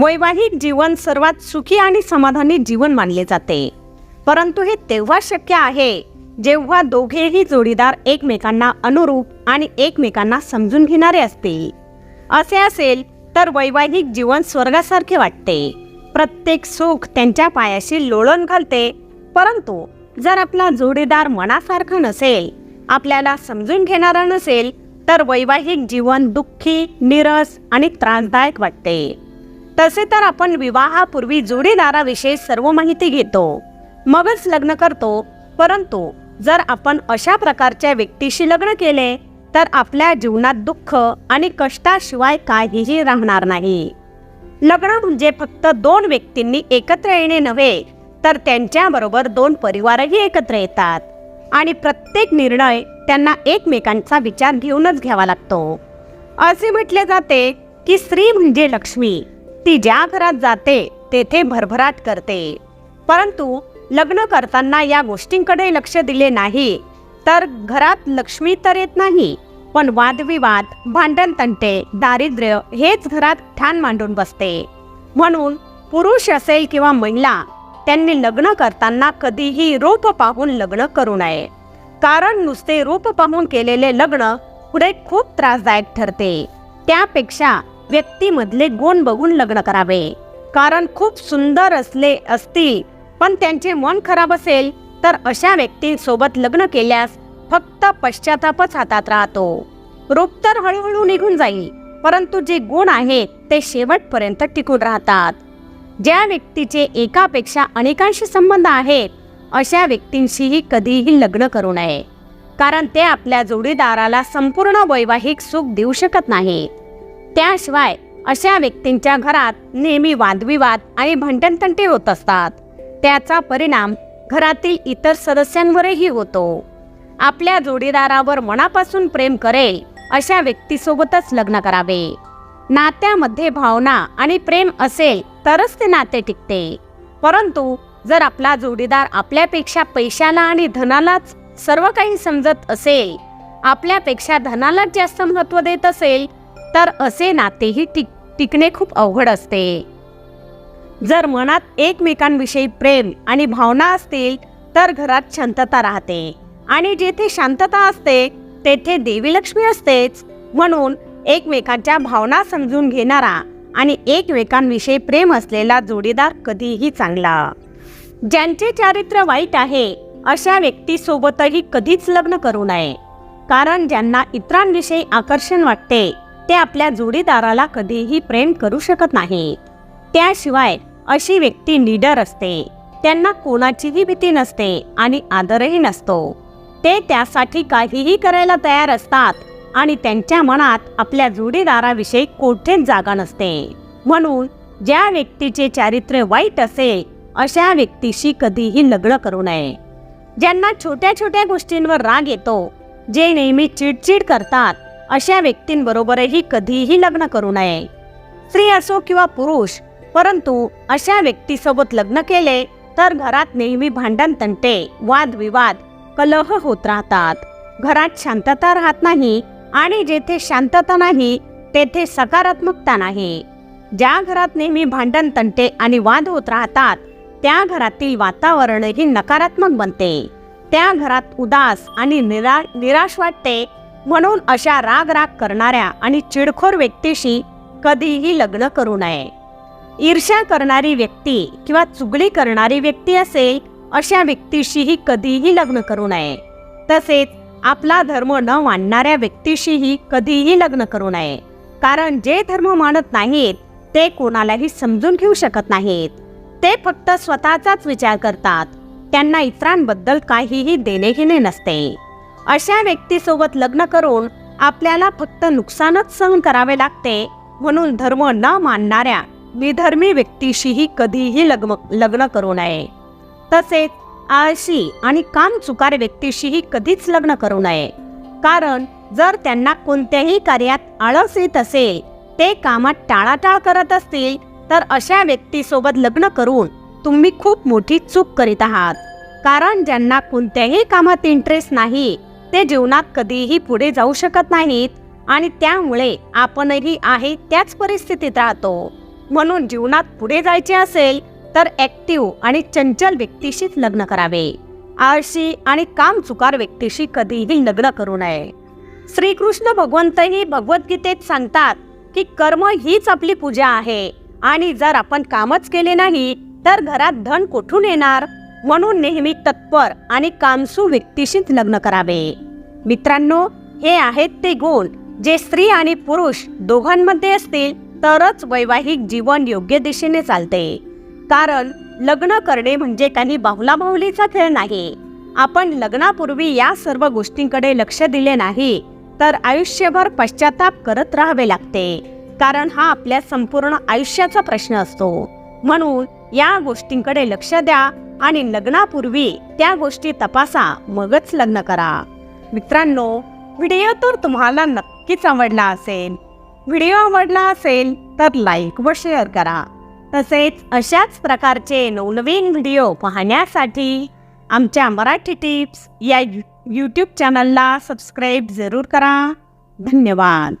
वैवाहिक जीवन सर्वात सुखी आणि समाधानी जीवन मानले जाते. परंतु हे तेव्हा शक्य आहे जेव्हा दोघेही जोडीदार एकमेकांना अनुरूप आणि एकमेकांना समजून घेणारे असतील. असे असेल तर वैवाहिक जीवन स्वर्गासारखे वाटते. प्रत्येक सुख त्यांच्या पायाशी लोळण घालते परंतु जर आपला जोडीदार मनासारखा नसेल आपल्याला समजून घेणारा नसेल तर वैवाहिक जीवन दुःखी निरस आणि त्रासदायक वाटते. तसे तर आपण विवाहापूर्वी जोडीदाराविषयी सर्व माहिती घेतो. मगच लग्न करतो. परंतु जर आपण अशा प्रकारच्या व्यक्तीशी लग्न केले तर आपल्या जीवनात दुःख आणि कष्टाशिवाय काहीही राहणार नाही. लग्न म्हणजे फक्त दोन व्यक्तींनी एकत्र येणे नव्हे तर त्यांच्याबरोबर दोन परिवारही एकत्र येतात. आणि प्रत्येक निर्णय त्यांना एकमेकांचा विचार घेऊनच घ्यावा लागतो. असे म्हटले जाते की स्त्री म्हणजे लक्ष्मी. ती ज्या घरात जाते तेथे भरभराट करते. परंतु लग्न करताना या गोष्टींकडे लक्ष दिले नाही तर घरात लक्ष्मी तर येत नाही पण वादविवाद भांडण तंटे दारिद्र्य हेच घरात ठाण मांडून बसते. म्हणून पुरुष असेल किंवा महिला त्यांनी लग्न करताना कधीही रूप पाहून लग्न करू नये. कारण नुसते रूप पाहून केलेले लग्न पुढे खूप त्रासदायक ठरते. त्यापेक्षा व्यक्तीमधले गुण बघून लग्न करावे. कारण खूप सुंदर असले असतील पण त्यांचे मन खराब असेल तर अशा व्यक्तींसोबत लग्न केल्यास फक्त पश्चातापच हातात राहतो. रूप तर हळूहळू निघून जाईल परंतु जे गुण आहेत ते शेवटपर्यंत टिकून राहतात. ज्या व्यक्तीचे एकापेक्षा अनेकांशी संबंध आहेत अशा व्यक्तींशीही कधीही लग्न करू नये. कारण ते आपल्या जोडीदाराला संपूर्ण वैवाहिक सुख देऊ शकत नाहीत. त्याशिवाय अशा व्यक्तींच्या घरात नेहमी वादविवाद आणि भंडणतंटे होत असतात. त्याचा परिणाम घरातील इतर सदस्यांवरही होतो. आपल्या जोडीदारावर मनापासून प्रेम करेल अशा व्यक्तीसोबतच लग्न करावे. नात्यामध्ये भावना आणि प्रेम असेल तरच ते नाते टिकते. परंतु जर आपला जोडीदार आपल्यापेक्षा पैशाला आणि धनालाच सर्व काही समजत असेल आपल्यापेक्षा धनालाच जास्त महत्त्व देत असेल तर असे नातेही टिक टिकणे खूप अवघड असते. जर मनात एकमेकांविषयी प्रेम आणि भावना असतील तर घरात शांतता राहते आणि जेथे शांतता असते तेथे देवी लक्ष्मी असतेच. म्हणून एकमेकांच्या भावना समजून घेणारा आणि एकमेकांविषयी प्रेम असलेला जोडीदार कधीही चांगला. ज्यांचे चारित्र्य वाईट आहे अशा व्यक्तीसोबतही कधीच लग्न करू नये. कारण ज्यांना इतरांविषयी आकर्षण वाटते ते आपल्या जोडीदाराला कधीही प्रेम करू शकत नाहीत. त्याशिवाय अशी व्यक्ती निडर असते. त्यांना कोणाचीही भीती नसते आणि आदरही नसतो. ते त्यासाठी काहीही करायला तयार असतात आणि त्यांच्या मनात आपल्या जोडीदाराविषयी कोठेच जागा नसते. म्हणून ज्या व्यक्तीचे चारित्र्य वाईट असेल अशा व्यक्तीशी कधीही लग्न करू नये. ज्यांना छोट्या छोट्या गोष्टींवर राग येतो जे नेहमी चिडचिड करतात अशा व्यक्तींबरोबरही कधीही लग्न करू नये. स्त्री असो किंवा पुरुष परंतु अशा व्यक्तीसोबत लग्न केले तर घरात नेहमी भांडण तंटे वादविवाद कलह होत राहतात. घरात शांतता राहत नाही आणि जेथे शांतता नाही तेथे सकारात्मकता नाही. ज्या घरात नेहमी भांडण तंटे आणि वाद होत राहतात त्या घरातील वातावरणही नकारात्मक बनते. त्या घरात उदास आणि निरा निराश वाटते म्हणून अशा राग राग करणाऱ्या आणि चिडखोर व्यक्तीशी कधीही लग्न करू नये. ईर्ष्या करणारी व्यक्ती किंवा चुगली करणारी व्यक्ती असेल अशा व्यक्तीशीही कधीही लग्न करू नये. तसेच आपला धर्म न मानणाऱ्या व्यक्तीशीही कधीही लग्न करू नये. कारण जे धर्म मानत नाहीत ते कोणालाही समजून घेऊ शकत नाहीत. ते फक्त स्वतःचाच विचार करतात. त्यांना इतरांबद्दल काहीही देणेघेणे नसते. अशा व्यक्तीसोबत लग्न करून आपल्याला फक्त नुकसानच सहन करावे लागते म्हणून धर्म न मानणाऱ्या विधर्मी व्यक्तीशीही कधीही लग्न लग्न करू नये. तसेच आळशी आणि काम चुकार व्यक्तीशीही कधीच लग्न करू नये. कारण जर त्यांना कोणत्याही कार्यात आळस येत असेल ते कामात टाळाटाळ करत असतील तर अशा व्यक्तीसोबत लग्न करून तुम्ही खूप मोठी चूक करीत आहात. कारण ज्यांना कोणत्याही कामात इंटरेस्ट नाही ते जीवनात कधीही पुढे जाऊ शकत नाहीत आणि त्यामुळे आपणही आहे त्याच परिस्थितीत राहतो. म्हणून जीवनात पुढे जायचे असेल तर ऍक्टिव्ह आणि चंचल व्यक्तीशीच लग्न करावे. आळशी आणि काम चुकार व्यक्तीशी कधीही लग्न करू नये. श्रीकृष्ण भगवंतही भगवद्गीतेत सांगतात की कर्म हीच आपली पूजा आहे आणि जर आपण कामच केले नाही तर घरात धन कुठून येणार? म्हणून नेहमी तत्पर आणि कामसू व्यक्तीशीच लग्न करावे. मित्रांनो हे आहेत ते गुण. जे स्त्री आणि पुरुष दोघांमध्ये असतील तरच वैवाहिक जीवन योग्य दिशेने चालते. कारण लग्न करणे म्हणजे काही बाहुलाबाहुलीचा खेळ नाही. आपण लग्नापूर्वी या सर्व गोष्टींकडे लक्ष दिले नाही तर आयुष्यभर पश्चाताप करत राहावे लागते. कारण हा आपल्या संपूर्ण आयुष्याचा प्रश्न असतो. म्हणून या गोष्टींकडे लक्ष द्या आणि लग्नापूर्वी त्या गोष्टी तपासा मगच लग्न करा. मित्रांनो व्हिडिओ तर तुम्हाला नक्कीच आवडला असेल. व्हिडिओ आवडला असेल तर लाईक व शेअर करा. तसेच अशाच प्रकारचे नवनवीन व्हिडिओ पाहण्यासाठी आमच्या मराठी टिप्स या यूट्यूब चॅनलला सबस्क्राईब जरूर करा. धन्यवाद.